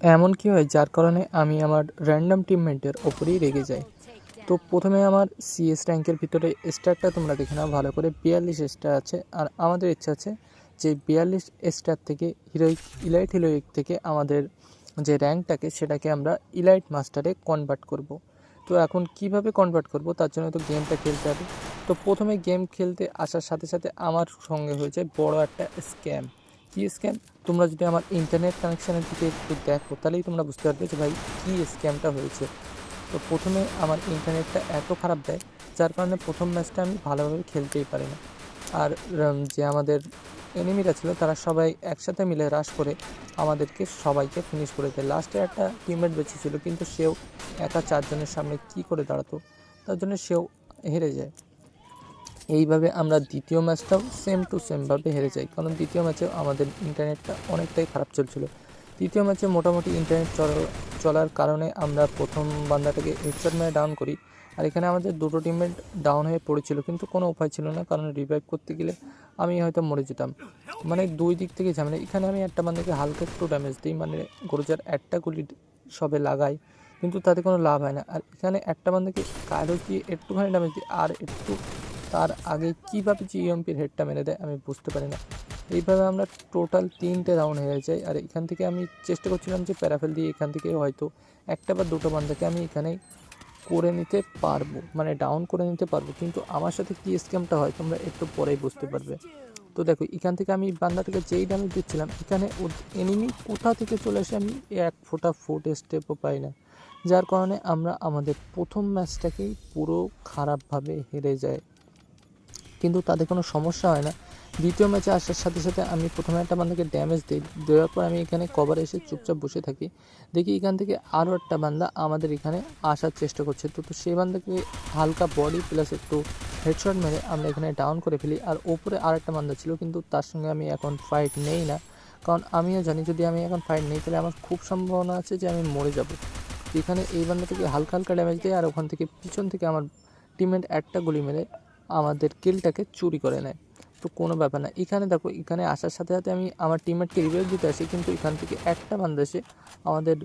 এমন কি হয় যার কারণে আমি আমার র্যান্ডম টিমমেটের ওপরেই রেগে যাই। তো প্রথমে আমার সিএস র্যাঙ্কের ভিতরে স্টারটা তোমরা দেখে নাও, ভালো করে। বিয়াল্লিশ স্টার আছে আর আমাদের ইচ্ছা আছে যে বিয়াল্লিশ স্টার থেকে হিরোইক ইলাইট হিরোইক থেকে আমাদের যে র্যাঙ্কটাকে সেটাকে আমরা ইলাইট মাস্টারে কনভার্ট করব। তো এখন কীভাবে কনভার্ট করব তার জন্য তো গেমটা খেলতে হবে। তো প্রথমে গেম খেলতে আসার সাথে সাথে আমার সঙ্গে হয়েছে বড় একটা স্ক্যাম কী স্ক্যাম তোমরা যদি আমার ইন্টারনেট কানেকশানের দিকে একটু দেখো, তাহলেই তোমরা বুঝতে পারবে যে ভাই কী স্ক্যামটা হয়েছে। তো প্রথমে আমার ইন্টারনেটটা এত খারাপ দেয়, যার কারণে প্রথম ম্যাচটা আমি ভালোভাবে খেলতেই পারি না। আর যে আমাদের এনিমিরা ছিল, তারা সবাই একসাথে মিলে রাশ করে আমাদেরকে সবাইকে ফিনিশ করে দেয়। লাস্টে একটা টিমমেট বেঁচে ছিল কিন্তু সেও একা চারজনের সামনে কী করে দাঁড়াতো? তার জন্য সেও হেরে যায়। এইভাবে আমরা দ্বিতীয় ম্যাচটাও সেম টু সেমভাবে হেরে যাই। কারণ দ্বিতীয় ম্যাচেও আমাদের ইন্টারনেটটা অনেকটাই খারাপ চলছিল। তৃতীয় ম্যাচে মোটামুটি ইন্টারনেট চল- চলার কারণে আমরা প্রথম বান্দাটাকে হেডশট মেরে ডাউন করি। আর এখানে আমাদের দুটো টিমমেট ডাউন হয়ে পড়েছিল, কিন্তু কোনো উপায় ছিল না। কারণ রিভাইভ করতে গেলে আমি হয়তো মরে যেতাম। মানে দুই দিক থেকে ঝামেলা। এখানে আমি একটা বান্দাকে হালকা একটু ড্যামেজ দিই। মানে গরুজার একটা গুলি সবে লাগাই, কিন্তু তাতে কোনো লাভ হয় না। আর এখানে একটা বান্দাকে কারও দিয়ে একটুখানি ড্যামেজ দিই? আর একটু তার আগে কীভাবে যে ইএমপির হেডটা মেরে দেয় আমি বুঝতে পারি না। এইভাবে আমরা টোটাল তিনটে রাউন্ড হেরে যাই। আর এখান থেকে আমি চেষ্টা করছিলাম যে প্যারাফেল দিয়ে এখান থেকে হয়তো একটা বা দুটো বান্দাকে আমি এখানে করে নিতে পারব মানে ডাউন করে নিতে পারব। কিন্তু আমার সাথে কী স্ক্যামটা হয় তোমরা একটু পরেই বুঝতে পারবে। তো দেখো, এখান থেকে আমি বান্দাটাকে যেই ড্যামেজ দিচ্ছিলাম, এখানে এনিমি কোথা থেকে চলে আসে আমি এক ফোঁটা ফুট স্টেপও পাই না। যার কারণে আমরা আমাদের প্রথম ম্যাচটাকেই পুরো খারাপভাবে হেরে যায় কিন্তু তাতে কোনো সমস্যা হয় না। দ্বিতীয় ম্যাচে আসার সাথে সাথে আমি প্রথমে একটা বান্দাকে ড্যামেজ দিই। দেওয়ার পর আমি এখানে কভারে এসে চুপচাপ বসে থাকি। দেখি এখান থেকে আরও একটা বান্দা আমাদের এখানে আসার চেষ্টা করছে। তো তো সেই বান্দাকে হালকা বডি প্লাস একটু হেডশট মেরে আমরা এখানে ডাউন করে ফেলি। আর ওপরে আর একটা বান্দা ছিল, কিন্তু তার সঙ্গে আমি এখন ফাইট নেই না। কারণ আমিও জানি যদি আমি এখন ফাইট নেই, তাহলে আমার খুব সম্ভাবনা আছে যে আমি মরে যাব। এখানে এই বান্দা থেকে হালকা হালকা ড্যামেজ দেয় আর ওখান থেকে পিছন থেকে আমার টিমের একটা গুলি মেরে আমাদের কিলটাকে চুরি করে নেয়। তো কোনো ব্যাপার না। এখানে দেখো, এখানে আসার সাথে সাথে আমি আমার টিমমেটকে রিভাইভ দিতে আসি, কিন্তু এখান থেকে একটা বান্দা এসে আমাদের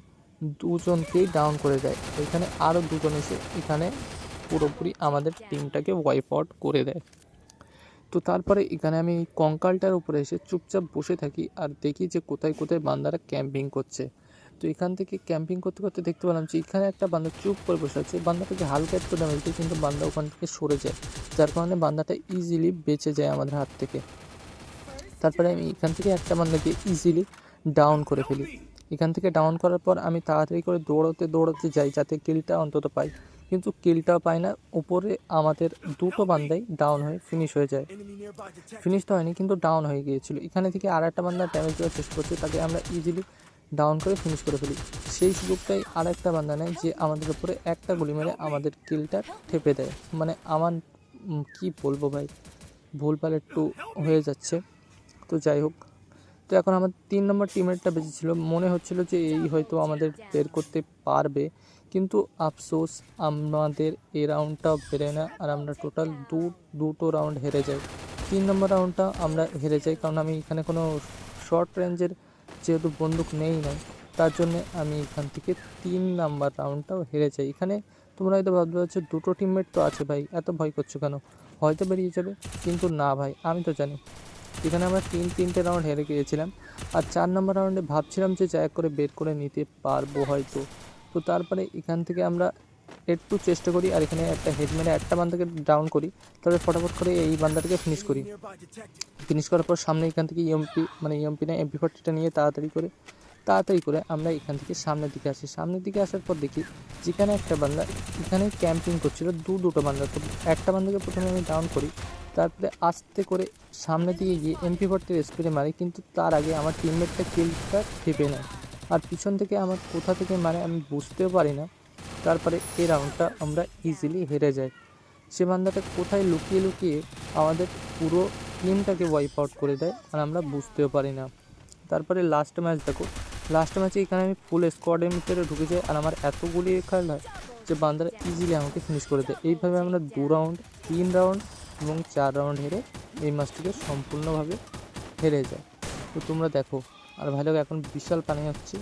দুজনকেই ডাউন করে দেয়। এখানে আরও দুজন এসে এখানে পুরোপুরি আমাদের টিমটাকে ওয়াইপ আউট করে দেয়। তো তারপরে এখানে আমি কঙ্কালটার উপরে এসে চুপচাপ বসে থাকি আর দেখি যে কোথায় কোথায় বান্দারা ক্যাম্পিং করছে। তো এখান থেকে ক্যাম্পিং করতে করতে দেখতে পেলাম যে এখানে একটা বান্দা চুপ করে বসে আছে। বান্দাটাকে হালকা একটু ড্যামেজ দিই কিন্তু বান্দা ওখান থেকে সরে যায়। যার কারণে বান্দাটা ইজিলি বেঁচে যায় আমাদের হাত থেকে। তারপরে আমি এখান থেকে একটা বান্দাকে ইজিলি ডাউন করে ফেলি। এখান থেকে ডাউন করার পর আমি তাড়াতাড়ি করে দৌড়াতে দৌড়াতে যাই যাতে কিলটা অন্তত পাই। কিন্তু কিলটাও পাই না, উপরে আমাদের দুটো বান্দাই ডাউন হয়ে ফিনিশ হয়ে যায়। ফিনিশ তো হয়নি, কিন্তু ডাউন হয়ে গিয়েছিল। এখানে থেকে আর একটা বান্দা ড্যামেজ দেওয়ার চেষ্টা করছে, তাকে আমরা ইজিলি ডাউন করে ফিনিশ করে ফেলি। সেই সুযোগটাই আর একটা বান্দা নেয় যে আমাদের উপরে একটা গুলি মেরে আমাদের কিলটা ঠেপে দেয়। মানে আমার কি বলব ভাই? ভুল ভুলভাল একটু হয়ে যাচ্ছে। তো যাই হোক, তো এখন আমার তিন নম্বর টিমেরটা বেঁচেছিল মনে হচ্ছিল যে এই হয়তো আমাদের বের করতে পারবে। কিন্তু আফসোস, আমাদের এই রাউন্ডটাও বেরোয় না আর আমরা টোটাল দু, দুটো রাউন্ড হেরে যাই। তিন নম্বর রাউন্ডটা আমরা হেরে যাই। কারণ আমি এখানে কোনো শর্ট রেঞ্জের যেহেতু বন্দুক নেই নাই, তার জন্য আমি এখান থেকে তিন নাম্বার রাউন্ডটাও হেরে যাই। এখানে তোমরা হয়তো ভাবতে পারছ, দুটো টিমমেট তো আছে ভাই, এত ভয় করছ কেন? হয়তো বেরিয়ে যাবে, কিন্তু না ভাই, আমি তো জানি। এখানে আমরা তিন, তিনটে রাউন্ড হেরে গিয়েছিলাম, আর চার নম্বর রাউন্ডে ভাবছিলাম যে যা করে বের করে নিতে পারব হয়তো। তো তারপরে এখান থেকে আমরা একটু চেষ্টা করি আর এখানে একটা হেড মেরে একটা বান্দাকে ডাউন করি তারপরে ফটাফট করে এই বান্দাটাকে ফিনিশ করি। ফিনিশ করার পর সামনে এখান থেকে ইএমপি মানে ইএমপি না এমপি ফর্টিটা নিয়ে তাড়াতাড়ি করে তাড়াতাড়ি করে আমরা এখান থেকে সামনের দিকে আসি। সামনের দিকে আসার পর দেখি যেখানে একটা বান্দা এখানে ক্যাম্পিং করছিল, দু দুটো বান্দা। তো একটা বান্দাকে প্রথমে আমি ডাউন করি, তারপরে আস্তে করে সামনের দিকে গিয়ে এমপি ফর্টির স্প্রে মারি, কিন্তু তার আগে আমার টিমমেটটা কিলটা খেপে নেয়। আর পিছন থেকে আমার কোথা থেকে মানে আমি বুঝতেও পারি না। তারপরে এই রাউন্ডটা আমরা ইজিলি হেরে যাই। সে বান্দাটা কোথায় লুকিয়ে লুকিয়ে আমাদের পুরো টিমটাকে ওয়াইপ আউট করে দেয় আর আমরা বুঝতেও পারি না। তারপরে লাস্ট ম্যাচ দেখো লাস্ট ম্যাচে এখানে আমি ফুল স্কোয়াডের ভিতরে ঢুকে যাই আর আমার এতগুলি খেলা হয় যে বান্দারা ইজিলি আমাকে ফিনিশ করে দেয়। এইভাবে আমরা দু রাউন্ড তিন রাউন্ড এবং চার রাউন্ড হেরে এই ম্যাচটিকে সম্পূর্ণভাবে হেরে যায় তো তোমরা দেখো, আর ভালো এখন বিশাল পানি হচ্ছে।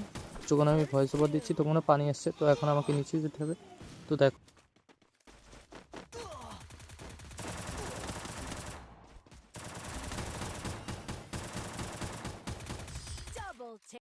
যখন আমি ভয়েস ওভার দিচ্ছি, তখনও পানি আসছে তো এখন আমাকে নিচে যেতে হবে। তো দেখো।